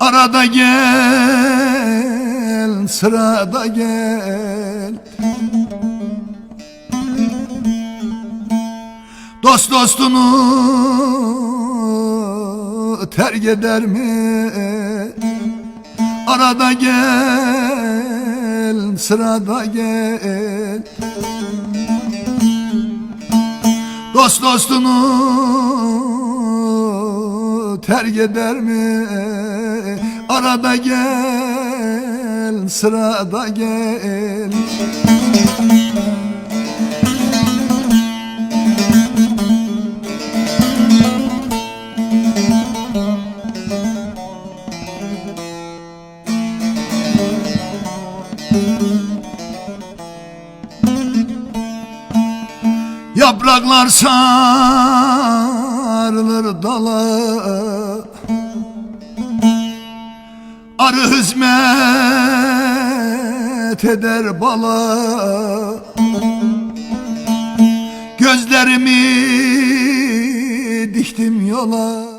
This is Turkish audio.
Arada gel, sırada gel Dost dostunu terk eder mi? Arada gel, sırada gel Dost dostunu terk eder mi? Arada gel, sırada gel Yapraklar sarılır dala. Arı hizmet eder bala. Gözlerimi diktim yola